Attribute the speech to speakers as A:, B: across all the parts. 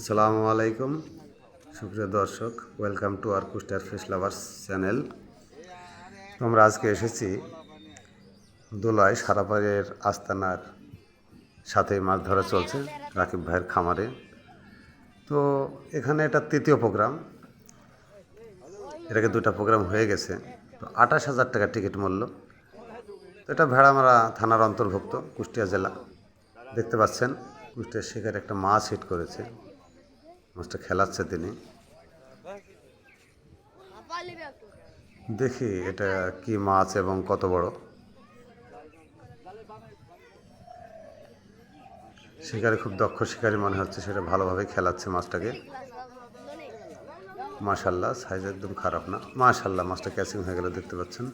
A: আসসালামু আলাইকুম। সুপ্রিয় দর্শক ওয়েলকাম টু আর কুস্টার ফিশ লাভার্স চ্যানেল আমরা আজকে এসেছি দোলায় সারাপাড়ের আস্তানার সাথে মাছ ধরা চলছে রাকিব ভাইয়ের খামারে। তো এখানে এটা তৃতীয় প্রোগ্রাম। এটাকে দুটা প্রোগ্রাম হয়ে গেছে। তো আঠাশ হাজার টাকা টিকিট মূল্য। তো এটা ভেড়ামারা থানার অন্তর্ভুক্ত কুষ্টিয়া জেলা। দেখতে পাচ্ছেন, কুষ্টিয়া শিকার একটা মাছ হিট করেছে। মাছটা খেলাচ্ছে তিনি। দেখি এটা কি মাছ এবং কত বড়। শিকারি খুব দক্ষ শিকারি মনে হচ্ছে, সেটা ভালোভাবে খেলাচ্ছে মাছটাকে। মাশাল্লাহ সাইজ একদম খারাপ না। মাশাল্লাহ, মাছটা ক্যাচিং হয়ে গেলে, দেখতে পাচ্ছেন।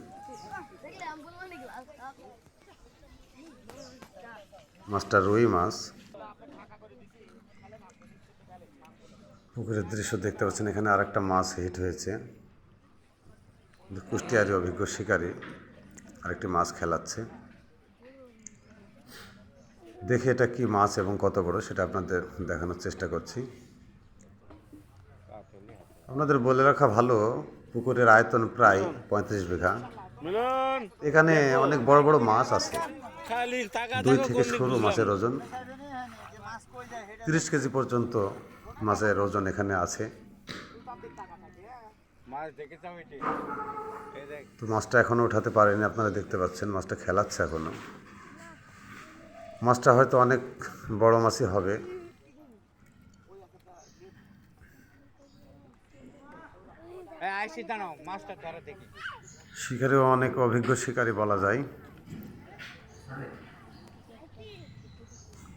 A: মাছটা রুই মাছ। পুকুরের দৃশ্য দেখতে পাচ্ছেন এখানে আরেকটা মাছ হিট হয়েছে। কুষ্টিয়ারি অভিজ্ঞ শিকারী আরেকটি মাছ খেলাচ্ছে। দেখে এটা কি মাছ এবং কত বড় সেটা আপনাদের দেখানোর চেষ্টা করছি। আপনাদের বলে রাখা ভালো পুকুরের আয়তন প্রায় পঁয়ত্রিশ বিঘা। এখানে অনেক বড় বড় মাছ আছে। দুই থেকে সরু মাছের ওজন। তিরিশ কেজি পর্যন্ত মাছের ওজন এখানে আছে। তো মাছটা এখনও উঠাতে পারেনি আপনারা দেখতে পাচ্ছেন মাছটা খেলাচ্ছে এখনও মাছটা হয়তো অনেক বড় মাছই হবে। শিকারিও অনেক অভিজ্ঞ শিকারী বলা যায়।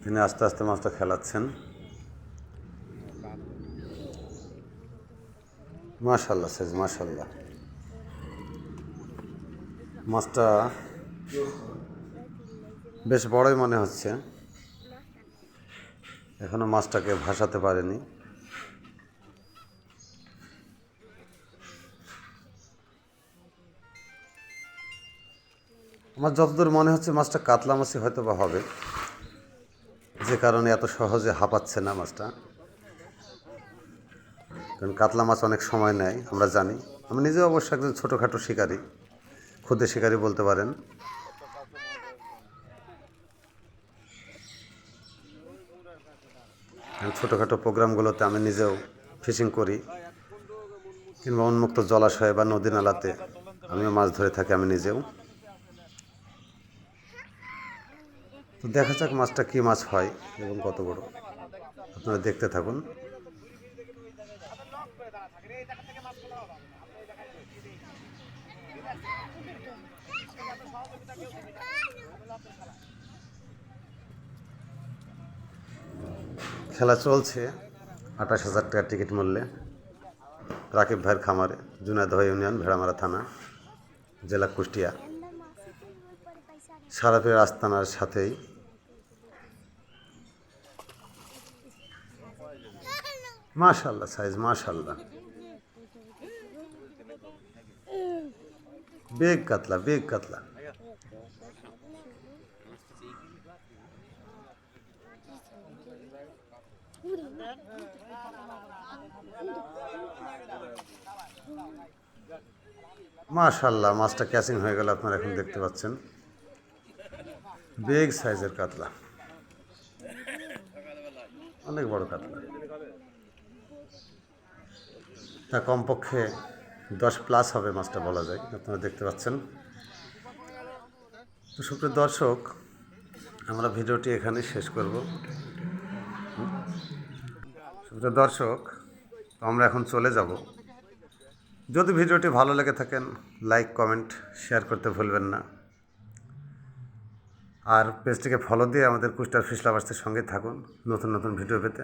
A: তিনি আস্তে আস্তে মাছটা খেলাচ্ছেন। মাশাল্লাহ সেজ মাশাল্লাহ মাছটা বেশ বড়ই মনে হচ্ছে। এখনও মাছটাকে ভাসাতে পারেনি। আমার যতদূর মনে হচ্ছে মাছটা কাতলা মাছই হয়তো বা হবে। যে কারণে এত সহজে হাঁপাচ্ছে না মাছটা। কারণ কাতলা মাছ অনেক সময় নেয়, আমরা জানি। আমি নিজেও অবশ্য একজন ছোটোখাটো শিকারী, ক্ষুদে শিকারী বলতে পারেন। ছোটোখাটো প্রোগ্রামগুলোতে আমি নিজেও ফিশিং করি, কিংবা উন্মুক্ত জলাশয়ে বা নদী নালাতে আমিও মাছ ধরে থাকি আমি নিজেও। তো দেখা যাক মাছটা কী মাছ হয় এবং কত বড়। আপনারা দেখতে থাকুন। খেলা চলছে, আঠাশ হাজার টাকার টিকিট মূল্যে। রাকিব ভাইয়ের খামারে জুনাদহ ইউনিয়ন, ভেড়ামারা থানা, জেলা কুষ্টিয়া। সারাফের আস্তানার সাথেই মাশাল্লাহ, সাইজ, মাশাল্লাহ। বেগ কাতলা বেগ কাতলা। মাশাল্লাহ, মাছটা ক্যাচিং হয়ে গেল আপনারা এখন দেখতে পাচ্ছেন। বিগ সাইজের কাতলা। অনেক বড় কাতলা। তা কমপক্ষে দশ প্লাস হবে মাছটা বলা যায়, আপনারা দেখতে পাচ্ছেন। তো সুপ্রিয় দর্শক, আমরা ভিডিওটি এখানে শেষ করব? সুপ্রিয় দর্শক আমরা এখন চলে যাব। যদি ভিডিওটি ভালো লেগে থাকেন লাইক কমেন্ট শেয়ার করতে ভুলবেন না। আর পেজটিকে ফলো দিয়ে আমাদের কুস্টার ফিশ লাভার্সের সঙ্গে থাকুন নতুন নতুন ভিডিও পেতে।